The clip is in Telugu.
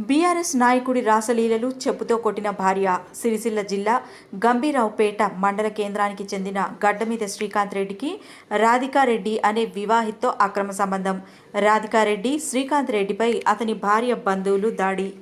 బీఆర్ఎస్ నాయకుడి రాసలీలలు చెప్పుతో కొట్టిన భార్య సిరిసిల్ల జిల్లా గంభీరావుపేట మండల కేంద్రానికి చెందిన గడ్డమీద శ్రీకాంత్ రెడ్డికి రాధికారెడ్డి అనే వివాహితో అక్రమ సంబంధం. రాధికారెడ్డి శ్రీకాంత్ రెడ్డిపై అతని భార్య బంధువులు దాడి.